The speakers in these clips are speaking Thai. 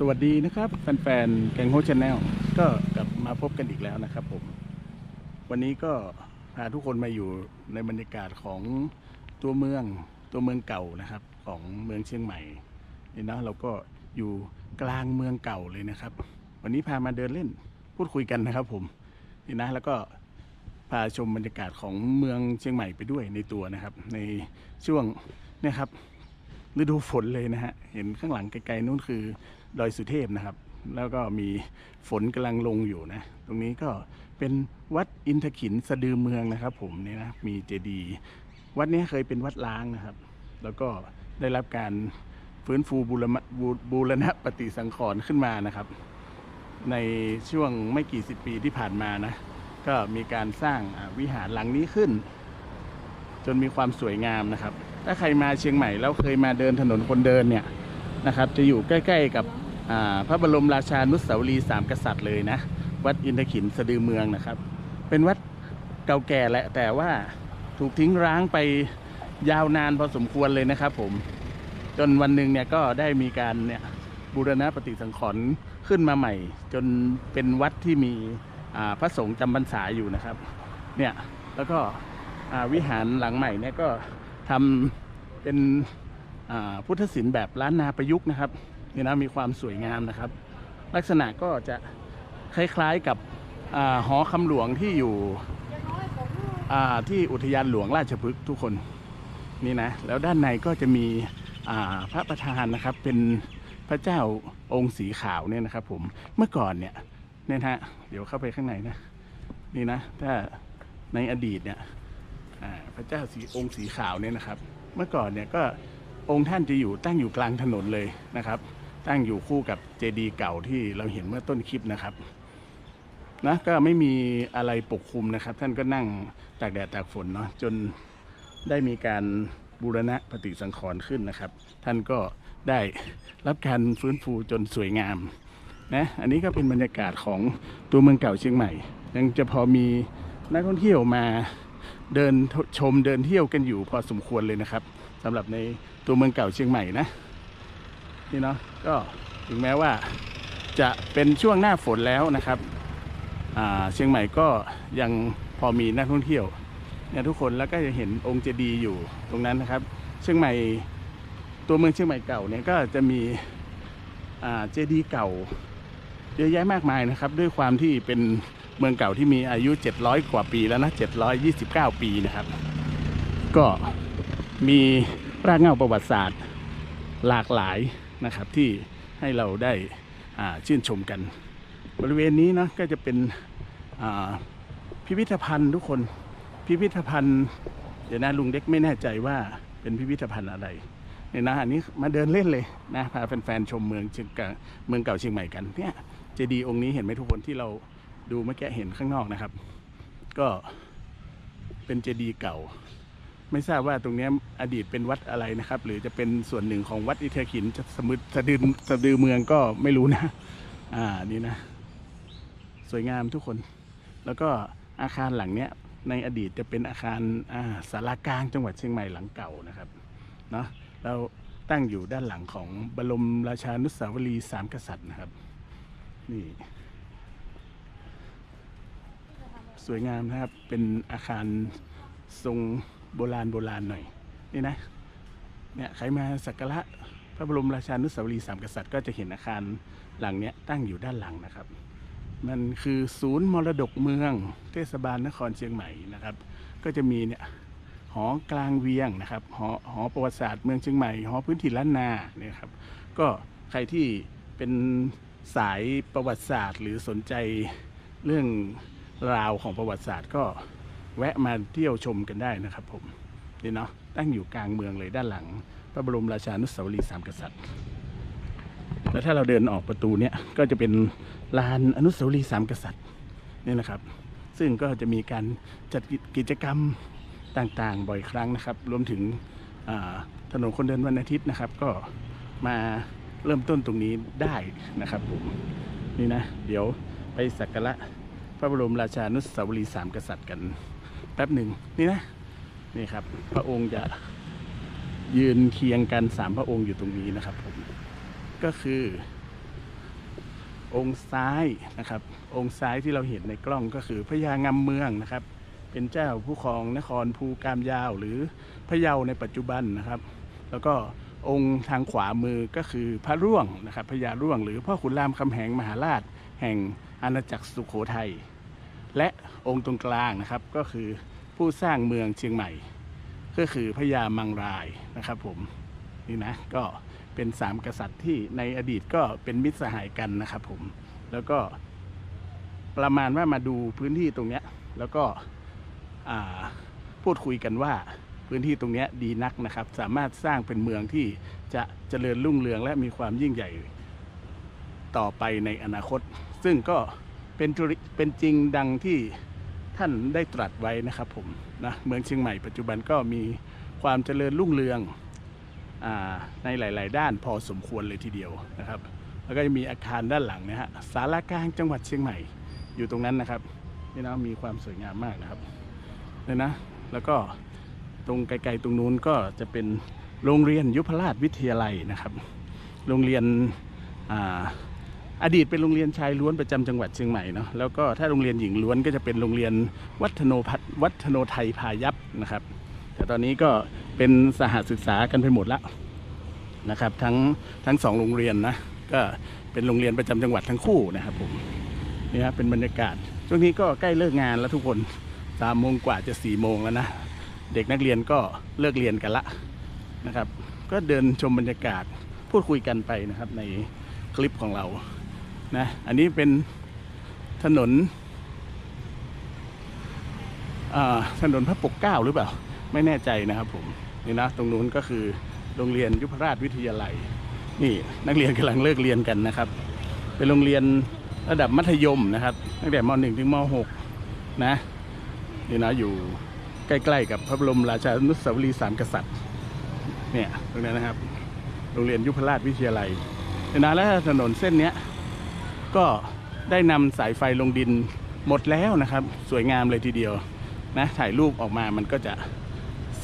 สวัสดีนะครับแฟนๆแกงโฮชแนลก็กลับมาพบกันอีกแล้วนะครับผม วันนี้ก็พาทุกคนมาอยู่ในบรรยากาศของตัวเมืองตัวเมืองเก่านะครับ ของเมืองเชียงใหม่นี่นะเราก็อยู่กลางเมืองเก่าเลยนะครับ วันนี้พามาเดินเล่นพูดคุยกันนะครับ ผมนี่นะแล้วก็พาชมบรรยากาศของเมืองเชียงใหม่ไปด้วยในตัวนะครับ ในช่วงนี่ครับ ฤดูฝนเลยนะฮะ เห็นข้างหลังไกลๆนู่นคือดอยสุเทพนะครับ แล้วก็มีฝนกำลังลงอยู่นะ ตรงนี้ก็เป็นวัดอินทขินสะดือเมืองนะครับ ผมเนี่ยนะมีเจดีย์วัดนี้เคยเป็นวัดล้างนะครับ แล้วก็ได้รับการฟื้นฟูบูรณะบูรณะปฏิสังขรณ์ขึ้นมานะครับ ในช่วงไม่กี่สิบปีที่ผ่านมานะ ก็มีการสร้างวิหารหลังนี้ขึ้น จนมีความสวยงามนะครับ ถ้าใครมาเชียงใหม่แล้วเคยมาเดินถนนคนเดินเนี่ยนะครับจะอยู่ใกล้ ๆกับพระบรมราชานุสาวรีย์สามกษัตริย์เลยนะวัดอินทขินสะดือเมืองนะครับ เป็นวัดเก่าแก่แหละแต่ว่าถูกทิ้งร้างไปยาวนานพอสมควรเลยนะครับ ผมจนวันหนึ่งเนี่ยก็ได้มีการเนี่ยบูรณะปฏิสังขรณ์ขึ้นมาใหม่ จนเป็นวัดที่มีพระสงฆ์จำพรรษาอยู่นะครับเนี่ยแล้วก็วิหารหลังใหม่เนี่ยก็ ทำเป็นพุทธศิลป์แบบล้านนาประยุกต์นะครับนี่นะมีความสวยงามนะครับ ลักษณะก็จะคล้ายๆกับอหอคำหลวงที่อยู่ที่อุทยานหลวงราชพฤกษ์ทุกคนนี่นะแล้วด้านในก็จะมีพระประธานนะครับเป็นพระเจ้าองค์สีขาวเนี่ยนะครับ ผมเมื่อก่อนเนี่ยเนี่ยฮะเดี๋ยวเข้าไปข้างในนะนี่นะถ้าในอดีตเนี่ย พระเจ้าสีองค์สีขาวเนี่ยนะครับ เมื่อก่อนเนี่ยก็องค์ท่านจะอยู่ตั้งอยู่กลางถนนเลยนะครับ ตั้งอยู่คู่กับเจดีย์เก่าที่เราเห็นเมื่อต้นคลิปนะครับนะก็ไม่มีอะไรปกคลุมนะครับ ท่านก็นั่งตากแดดตากฝนเนาะจนได้มีการบูรณะปฏิสังขรณ์ขึ้นนะครับ ท่านก็ได้รับการฟื้นฟูจนสวยงามนะอันนี้ก็เป็นบรรยากาศของตัวเมืองเก่าเชียงใหม่ ยังจะพอมีนักท่องเที่ยวมา เดินชมเดินเที่ยวกันอยู่พอสมควรเลยนะครับสำหรับในตัวเมืองเก่าเชียงใหม่นะนี่เนาะก็ถึงแม้ว่าจะเป็นช่วงหน้าฝนแล้วนะครับเชียงใหม่ก็ยังพอมีนักท่องเที่ยวเนี่ยทุกคนแล้วก็จะเห็นองค์เจดีย์อยู่ตรงนั้นนะครับ เชียงใหม่ตัวเมืองเชียงใหม่เก่าเนี่ยก็จะมีเจดีย์เก่าเยอะแยะมากมายนะครับ ด้วยความที่เป็น เมืองเก่าที่มีอายุ 700 กว่าปีแล้วนะ 729 ปีนะครับ ก็มีรากเหง้าประวัติศาสตร์หลากหลายนะครับที่ให้เราได้ชื่นชมกัน บริเวณนี้นะก็จะเป็นพิพิธภัณฑ์ทุกคนพิพิธภัณฑ์เดี๋ยวนะลุงเด็กไม่แน่ใจว่าเป็นพิพิธภัณฑ์อะไรเนี่ยนะอันนี้มาเดินเล่นเลยนะพาแฟนๆชมเมืองเชียงกาเมืองเก่าเชียงใหม่กันเนี่ยเจดีย์องค์นี้เห็นไหมทุกคนที่เรา ดูเมื่อกี้เห็นข้างนอกนะครับ ก็เป็นเจดีย์เก่า ไม่ทราบว่าตรงนี้อดีตเป็นวัดอะไรนะครับ หรือจะเป็นส่วนหนึ่งของวัดอิเทขินจะสมุดสะดือสะดือเมืองก็ไม่รู้นะ อ่านี่นะ สวยงามทุกคน แล้วก็อาคารหลังเนี้ยในอดีตจะเป็นอาคารอาสารากลางจังหวัดเชียงใหม่หลังเก่านะครับเนาะเราตั้งอยู่ด้านหลังของบรมราชานุสาวรีย์สามกษัตริย์นะครับ นี่ สวยงามนะครับ เป็นอาคารทรงโบราณโบราณหน่อย นี่นะ เนี่ยใครมาสักการะพระบรมราชานุสาวรีย์สามกษัตริย์ก็จะเห็นอาคารหลังเนี้ยตั้งอยู่ด้านหลังนะครับ มันคือศูนย์มรดกเมือง เทศบาลนครเชียงใหม่นะครับ ก็จะมีเนี่ยหอกลางเวียงนะครับหอหอประวัติศาสตร์เมืองเชียงใหม่หอพื้นถิ่ล้านนาเนี่ยครับ ก็ใครที่เป็นสายประวัติศาสตร์ หรือสนใจเรื่อง ราวของประวัติศาสตร์ก็แวะมาเที่ยวชมกันได้นะครับผมนี่เนาะตั้งอยู่กลางเมืองเลยด้านหลัง พระบรมราชานุสาวรีย์สามกษัตริย์ แล้วถ้าเราเดินออกประตูเนี่ยก็จะเป็นลานอนุสาวรีย์สามกษัตริย์นี่นะครับ ซึ่งก็จะมีการจัดกิจกรรมต่างๆ บ่อยครั้งนะครับ รวมถึงถนนคนเดินวันอาทิตย์นะครับ ก็มาเริ่มต้นตรงนี้ได้นะครับผมนี่นะ เดี๋ยวไปสักการะ พระบรมราชานุสาวรีย์สามกษัตริย์กันแป๊บหนึ่งนี่นะนี่ครับ พระองค์จะยืนเคียงกันสามพระองค์อยู่ตรงนี้นะครับผมก็คือ องค์ซ้ายนะครับ องค์ซ้ายที่เราเห็นในกล้องก็คือพญางำเมืองนะครับ เป็นเจ้าผู้ครองนครภูกามยาวหรือพระเยาในปัจจุบันนะครับ แล้วก็องค์ทางขวามือก็คือพระร่วงนะครับพญาร่วง หรือพ่อขุนรามคำแหงมหาราชแห่ง อาณาจักรสุโขทัย และองค์ตรงกลางนะครับก็คือผู้สร้างเมืองเชียงใหม่ ก็คือพญามังรายนะครับผมนี่นะก็เป็นสามกษัตริย์ที่ในอดีตก็เป็นมิตรสหายกันนะครับผมแล้วก็ประมาณว่ามาดูพื้นที่ตรงเนี้ยแล้วก็พูดคุยกันว่าพื้นที่ตรงนี้ดีนักนะครับ สามารถสร้างเป็นเมืองที่จะเจริญรุ่งเรืองและมีความยิ่งใหญ่ต่อไปในอนาคต ซึ่งก็เป็นจริเป็นจริงดังที่ท่านได้ตรัสไว้นะครับผมนะเมืองเชียงใหม่ปัจจุบันก็มีความเจริญรุ่งเรืองอในหลาย ๆ ด้านพอสมควรเลยทีเดียวนะครับ แล้วก็จะมีอาคารด้านหลังนะฮะสารากลางจังหวัดเชียงใหม่อยู่ตรงนั้นนะครับนี่นะมีความสวยงามมากนะครับเนี่ยนะแล้วก็ตรงไกล ๆ ตรงนู้นก็จะเป็นโรงเรียนยุพราชวิทยาลัยนะครับ โรงเรียนอ่า อดีตเป็นโรงเรียนชายล้วนประจำจังหวัดเชียงใหม่เนาะแล้วก็ถ้าโรงเรียนหญิงล้วนก็จะเป็นโรงเรียนวัฒโนพัฒน์วัฒโนไทยพายัพนะครับ แต่ตอนนี้ก็เป็นสหศึกษากันไปหมดแล้วนะครับ ทั้งทั้งสองโรงเรียนนะก็เป็นโรงเรียนประจำจังหวัดทั้งคู่นะครับผมนี่ครับเป็นบรรยากาศ ช่วงนี้ก็ใกล้เลิกงานแล้วทุกคนสามโมงกว่าจะสี่โมงแล้วนะเด็กนักเรียนก็เลิกเรียนกันละนะครับ ก็เดินชมบรรยากาศพูดคุยกันไปนะครับในคลิปของเรา นะอันนี้เป็นถนนถนนพระปกเก้าหรือเปล่า ไม่แน่ใจนะครับผมนี่นะตรงนู้นก็คือโรงเรียนยุพราชวิทยาลัย นี่นักเรียนกำลังเลิกเรียนกันนะครับ เป็นโรงเรียนระดับมัธยมนะครับ ตั้งแต่ม .1 ถึงม .6 นะนี่นะอยู่ใกล้ๆกับพระบรมราชานุสาวรีย์สามกษัตริย์เนี่ยตรงนี้นะครับ โรงเรียนยุพราชวิทยาลัยนี่นะแล้วถนนเส้นเนี้ย ก็ได้นำสายไฟลงดินหมดแล้วนะครับ สวยงามเลยทีเดียวนะถ่ายรูปออกมามันก็จะ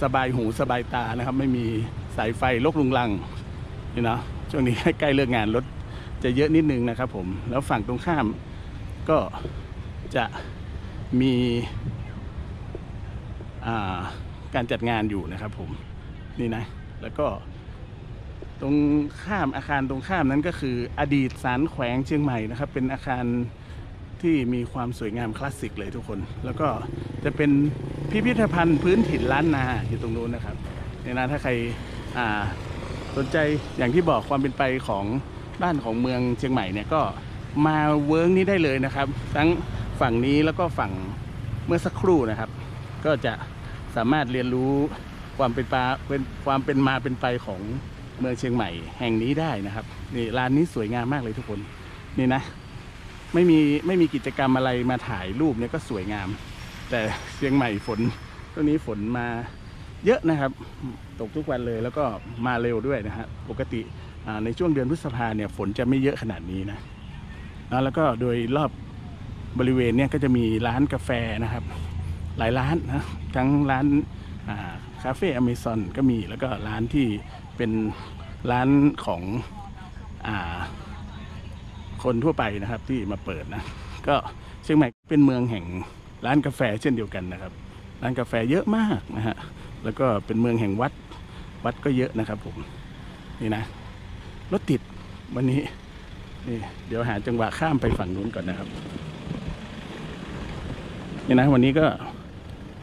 สบายหูสบายตานะครับ ไม่มีสายไฟลกลุงลังนี่เนาะช่วงนี้ใกล้เลิกงานรถจะเยอะนิดนึงนะครับผมแล้วฝั่งตรงข้ามก็จะมีการจัดงานอยู่นะครับผมนี่นะแล้วก็ ตรงข้ามอาคารตรงข้ามนั้นก็คืออดีตศาลแขวงเชียงใหม่นะครับ เป็นอาคารที่มีความสวยงามคลาสสิกเลยทุกคน แล้วก็จะเป็นพิพิธภัณฑ์พื้นถิ่นล้านนาอยู่ตรงนู้นนะครับเนี่ยนะถ้าใครสนใจอย่างที่บอกความเป็นไปของบ้านของเมืองเชียงใหม่เนี่ยก็มาเวิร์กนี้ได้เลยนะครับ ทั้งฝั่งนี้แล้วก็ฝั่งเมื่อสักครู่นะครับ ก็จะสามารถเรียนรู้ความเป็นปาเป็นความเป็นมาเป็นไปของ เมืองเชียงใหม่แห่งนี้ได้นะครับนี่ร้านนี้สวยงามมากเลยทุกคนนี่นะ ไม่มีไม่มีกิจกรรมอะไรมาถ่ายรูปเนี่ยก็สวยงาม แต่เชียงใหม่ฝนช่วงนี้ฝนมาเยอะนะครับ ตกทุกวันเลยแล้วก็มาเร็วด้วยนะฮะปกติในช่วงเดือนพฤษภาเนี่ยฝนจะไม่เยอะขนาดนี้นะแล้วก็โดยรอบบริเวณเนี่ยก็จะมีร้านกาแฟนะครับ หลายร้านนะทั้งร้านคาเฟ่อเมซอนก็มีแล้วก็ร้านที่ เป็นร้านของอ่าคนทั่วไปนะครับที่มาเปิดนะ ก็เชียงใหม่เป็นเมืองแห่งร้านกาแฟเช่นเดียวกันนะครับ ร้านกาแฟเยอะมากนะฮะแล้วก็เป็นเมืองแห่งวัดวัดก็เยอะนะครับผมนี่นะรถติดวันนี้นี่เดี๋ยวหาจังหวะข้ามไปฝั่งนู้นก่อนนะครับนี่นะวันนี้ก็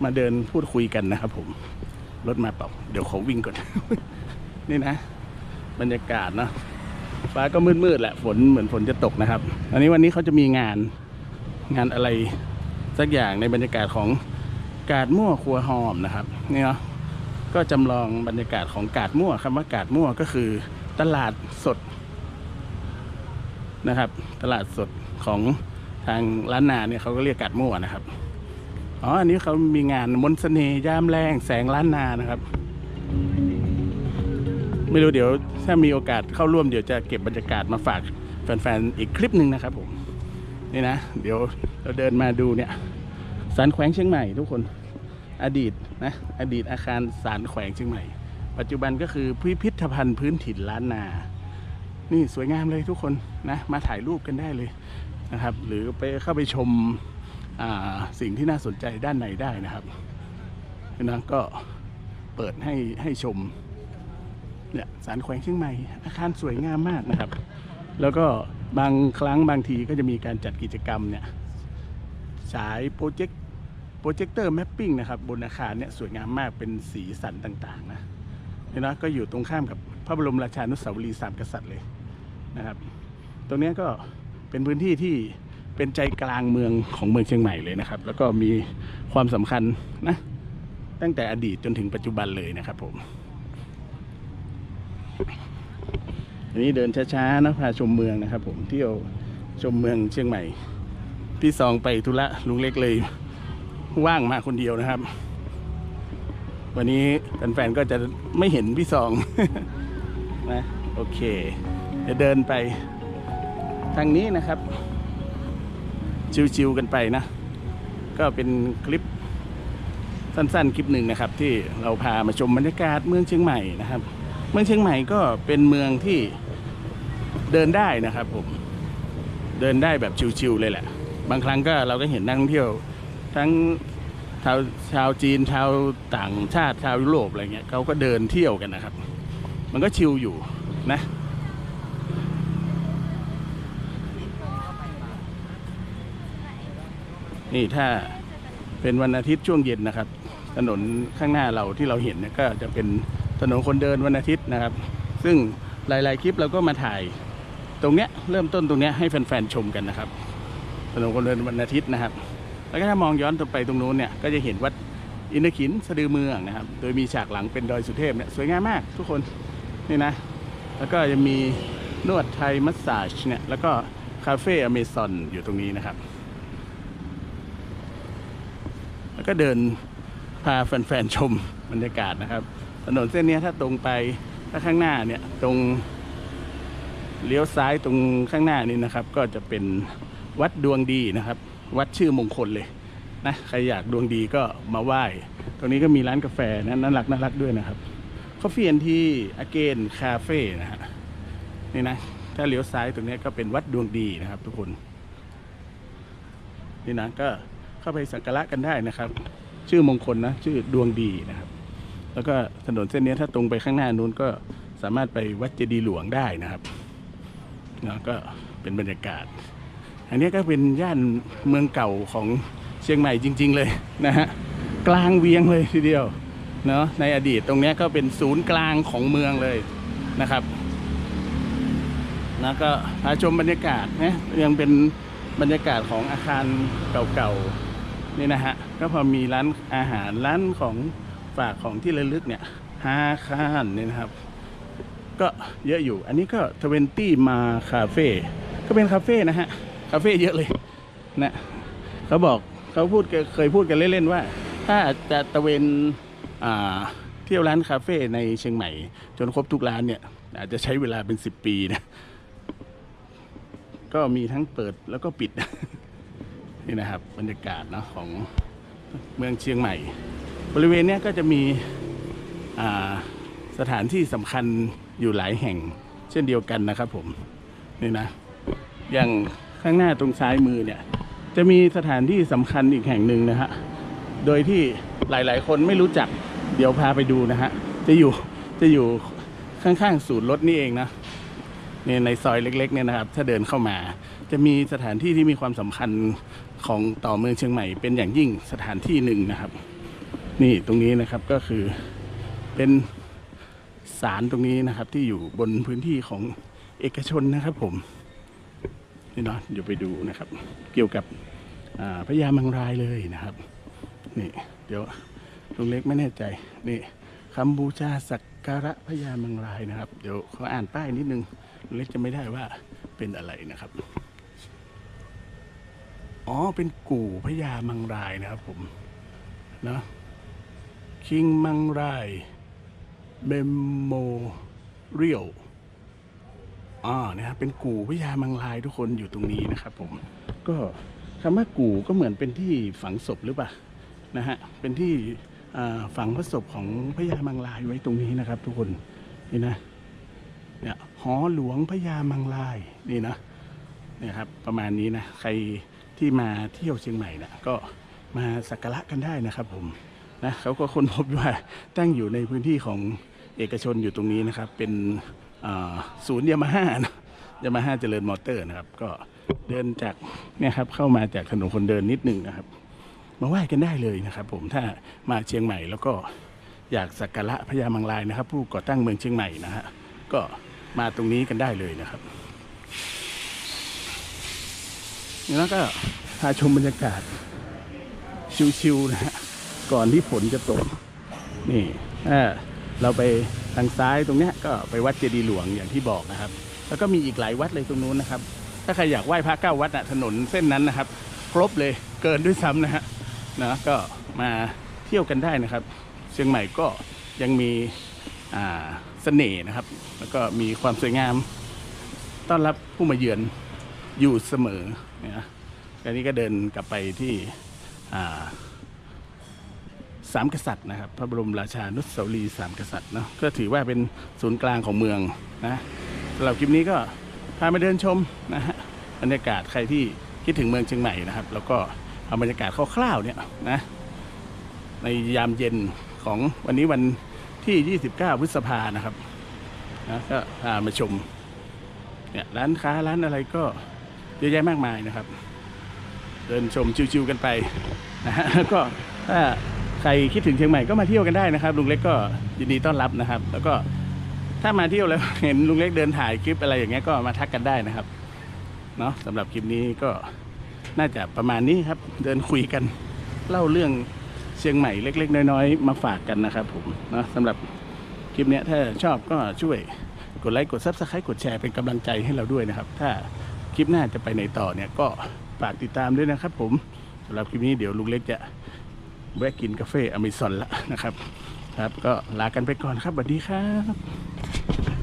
มาเดินพูดคุยกันนะครับผมรถมาเปล่า เดี๋ยวขอวิ่งก่อน นี่นะ บรรยากาศเนอะฟ้าก็มืดๆแหละฝนเหมือนฝนจะตกนะครับ อันนี้วันนี้เขาจะมีงานงานอะไรสักอย่างในบรรยากาศของกาดมั่วครัวหอมนะครับนี่เนาะก็จำลองบรรยากาศของกาดมั่วคำว่ากาดมั่วก็คือตลาดสดนะครับ ตลาดสดของทางล้านนาเนี่ยเขาก็เรียกกาดมั่วนะครับอ๋ออันนี้เขามีงานมนต์เสน่ห์ยามแรงแสงล้านนานะครับ ไม่รู้เดี๋ยวถ้ามีโอกาสเข้าร่วมเดี๋ยวจะเก็บบรรยากาศมาฝากแฟนๆอีกคลิปหนึ่งนะครับผมนี่นะ เดี๋ยวเราเดินมาดูเนี่ยสารแขวงเชียงใหม่ทุกคนอดีตนะอดีตอาคารสารแขวงเชียงใหม่ ปัจจุบันก็คือพิพิธภัณฑ์พื้นถิ่นล้านนา นี่สวยงามเลยทุกคนนะมาถ่ายรูปกันได้เลยนะครับ หรือไปเข้าไปชมสิ่งที่น่าสนใจด้านในได้นะครับนะก็เปิดให้ให้ชม เนี่ยสารแขวงเชียงใหม่อาคารสวยงามมากนะครับ แล้วก็บางครั้งบางทีก็จะมีการจัดกิจกรรมเนี่ยฉายโปรเจกต์โปรเจคเตอร์แมปปิ้งนะครับบนอาคารเนี่ยสวยงามมากเป็นสีสันต่างๆนะเนี่ยนะก็อยู่ตรงข้ามกับพระบรมราชานุสาวรีย์สามกษัตริย์เลยนะครับ ตรงเนี้ยก็เป็นพื้นที่ที่เป็นใจกลางเมืองของเมืองเชียงใหม่เลยนะครับ แล้วก็มีความสำคัญนะตั้งแต่อดีตจนถึงปัจจุบันเลยนะครับผม อันนี้เดินช้าๆนะพาชมเมืองนะครับ ผมเที่ยวชมเมืองเชียงใหม่พี่ซองไปธุระลุงเล็กเลย ว่างมาคนเดียวนะครับ วันนี้แฟนๆก็จะไม่เห็นพี่ซองนะโอเคจะเดินไปทางนี้นะครับ ชิวๆกันไปนะ ก็เป็นคลิปสั้นๆ คลิปหนึ่งนะครับ ที่เราพามาชมบรรยากาศเมืองเชียงใหม่นะครับ เมืองเชียงใหม่ก็เป็นเมืองที่เดินได้นะครับผมเดินได้แบบชิวๆเลยแหละ บางครั้งก็เราก็เห็นนักท่องเที่ยว ทั้งชาวชาวจีนชาวต่างชาติชาวยุโรปอะไรเงี้ยเขาก็เดินเที่ยวกันนะครับ มันก็ชิลอยู่นะนี่ถ้าเป็นวันอาทิตย์ช่วงเย็นนะครับ ถนนข้างหน้าเราที่เราเห็นเนี่ยก็จะเป็น ถนนคนเดินวันอาทิตย์นะครับ ซึ่งหลาย ๆ คลิปเราก็มาถ่ายตรงเนี้ยเริ่มต้นตรงเนี้ยให้แฟน ๆ ชมกันนะครับ ถนนคนเดินวันอาทิตย์นะครับ แล้วก็ถ้ามองย้อนไปตรงนู้นเนี่ยก็จะเห็นวัดอินทขินสะดือเมืองนะครับ โดยมีฉากหลังเป็นดอยสุเทพเนี่ยสวยงามมากทุกคนนี่นะ แล้วก็จะมีนวดไทยมัสซาจเนี่ยแล้วก็คาเฟ่อเมซอนอยู่ตรงนี้นะครับ แล้วก็เดินพาแฟน ๆ ชมบรรยากาศนะครับ ถนนเส้นนี้ถ้าตรงไปถ้าข้างหน้าเนี่ยตรงเลี้ยวซ้ายตรงข้างหน้านี่นะครับ ก็จะเป็นวัดดวงดีนะครับ วัดชื่อมงคลเลยนะใครอยากดวงดีก็มาไหว้ ตรงนี้ก็มีร้านกาแฟนะน่ารักน่ารักด้วยนะครับ c o f f e e and Tea Again Cafe นะฮะนี่นะ ถ้าเลี้ยวซ้ายตรงนี้ก็เป็นวัดดวงดีนะครับทุกคน นี่นะก็เข้าไปสักการะกันได้นะครับ ชื่อมงคลนะ ชื่อดวงดีนะครับ แล้วก็ถนนเส้นนี้ถ้าตรงไปข้างหน้านู้นก็สามารถไปวัดเจดีย์หลวงได้นะครับเนาะก็เป็นบรรยากาศ อันนี้ก็เป็นย่านเมืองเก่าของเชียงใหม่จริง ๆ เลยนะฮะกลางเวียงเลยทีเดียวเนาะในอดีตตรงนี้ก็เป็นศูนย์กลางของเมืองเลยนะครับแล้วก็พาชมบรรยากาศนะยังเป็นบรรยากาศของอาคารเก่าๆนี่นะฮะก็พอมีร้านอาหารร้านของ ฝากของที่ระลึกเนี่ยห้าคานเนี่ยนะครับ ก็เยอะอยู่ อันนี้ก็ทเวนตี้มาคาเฟ่ก็เป็นคาเฟ่นะฮะ คาเฟ่เยอะเลยนะเขาบอกเขาพูดเคยพูดกันเล่นๆว่า ถ้าจะตะเวนอ่าเที่ยวร้านคาเฟ่ในเชียงใหม่ จนครบทุกร้านเนี่ย อาจจะใช้เวลาเป็นสิบปีนะก็มีทั้งเปิดแล้วก็ปิด นี่นะครับ บรรยากาศเนอะของเมืองเชียงใหม่ บริเวณนี้ก็จะมีสถานที่สำคัญอยู่หลายแห่งเช่นเดียวกันนะครับผมนี่นะ อย่างข้างหน้าตรงซ้ายมือเนี่ย จะมีสถานที่สำคัญอีกแห่งหนึ่งนะฮะโดยที่หลายๆ คนไม่รู้จักเดี๋ยวพาไปดูนะฮะจะอยู่จะอยู่ข้างๆศูนย์รถนี่เองนะเนี่ยในซอยเล็กๆเนี่ยนะครับ ถ้าเดินเข้ามา จะมีสถานที่ที่มีความสำคัญของต่อเมืองเชียงใหม่เป็นอย่างยิ่งสถานที่หนึ่งนะครับ นี่ตรงนี้นะครับก็คือเป็นศาลตรงนี้นะครับ ที่อยู่บนพื้นที่ของเอกชนนะครับผมนี่เนาะเดี๋ยวไปดูนะครับ เกี่ยวกับพญามังรายเลยนะครับ นี่เดี๋ยวลุงเล็กไม่แน่ใจนี่คำบูชาสักการะพญามังรายนะครับ เดี๋ยวเขาอ่านป้ายนิดนึงลุงเล็กจะไม่ได้ว่าเป็นอะไรนะครับอ๋อเป็นกู่พญามังรายนะครับผมเนาะ คิงมังรายเมมโมเรียลอ่านะครับเป็นกู่พญามังลายทุกคนอยู่ตรงนี้นะครับผม ก็คำว่ากู่ก็เหมือนเป็นที่ฝังศพหรือเปล่านะฮะเป็นที่ฝังพระศพของพญามังลายไว้ตรงนี้นะครับ ทุกคนนี่นะเนี่ยหอหลวงพญามังลายนี่นะเนี่ยครับประมาณนี้นะใครที่มาเที่ยวเชียงใหม่นะก็มาสักการะกันได้นะครับผม นะเขาก็ค้นพบว่าตั้งอยู่ในพื้นที่ของเอกชนอยู่ตรงนี้นะครับ เป็นศูนย์ยามาฮ่านะยามาฮ่าเจริญมอเตอร์นะครับ ก็เดินจากเนี่ยครับเข้ามาจากถนนคนเดินนิดนึงนะครับ มาไหว้กันได้เลยนะครับ ผมถ้ามาเชียงใหม่แล้วก็อยากสักการะพญามังลายนะครับ ผู้ก่อตั้งเมืองเชียงใหม่นะฮะก็มาตรงนี้กันได้เลยนะครับแล้วก็พาชมบรรยากาศชิวๆนะฮะ ก่อนที่ฝนจะตก นี่ถ้าเราไปทางซ้ายตรงเนี้ยก็ไปวัดเจดีย์หลวงอย่างที่บอกนะครับ แล้วก็มีอีกหลายวัดเลยตรงนู้นนะครับ ถ้าใครอยากไหว้พระเก้าวัดอะถนนเส้นนั้นนะครับ ครบเลยเกินด้วยซ้ำนะฮะนะก็มาเที่ยวกันได้นะครับ เชียงใหม่ก็ยังมีอ่าเสน่ห์นะครับ แล้วก็มีความสวยงาม ต้อนรับผู้มาเยือนอยู่เสมอนะอันนี้ก็เดินกลับไปที่อ่า สามกษัตริย์นะครับ พระบรมราชานุสาวรีย์สามกษัตริย์เนาะก็ถือว่าเป็นศูนย์กลางของเมืองนะสำหรับคลิปนี้ก็พามาเดินชมนะฮะบรรยากาศใครที่คิดถึงเมืองเชียงใหม่นะครับ แล้วก็เอาบรรยากาศคร่าวๆเนี่ยนะในยามเย็นของวันนี้วันที่ 29 พฤษภานะครับนะก็พามาชมเนี่ยร้านค้าร้านอะไรก็เยอะแยะมากมายนะครับ เดินชมชิวๆกันไปนะฮะแล้วก็ถ้า ใครคิดถึงเชียงใหม่ก็มาเที่ยวกันได้นะครับ ลุงเล็กก็ยินดีต้อนรับนะครับ แล้วก็ถ้ามาเที่ยวแล้วเห็นลุงเล็กเดินถ่ายคลิปอะไรอย่างเงี้ยก็มาทักกันได้นะครับเนาะสำหรับคลิปนี้ก็น่าจะประมาณนี้ครับ เดินคุยกันเล่าเรื่องเชียงใหม่เล็ก ๆ น้อยๆ มาฝากกันนะครับผมเนาะสำหรับคลิปนี้ถ้าชอบก็ช่วยกดไลค์กดซับสไครต์กดแชร์เป็นกำลังใจให้เราด้วยนะครับ ถ้าคลิปหน้าจะไปไหนต่อเนี่ยก็ฝากติดตามด้วยนะครับ ผมสำหรับคลิปนี้เดี๋ยวลุงเล็กจะ แวะกินกาแฟอเมซอนละนะครับ ครับ ก็ลากันไปก่อนครับสวัสดีครับ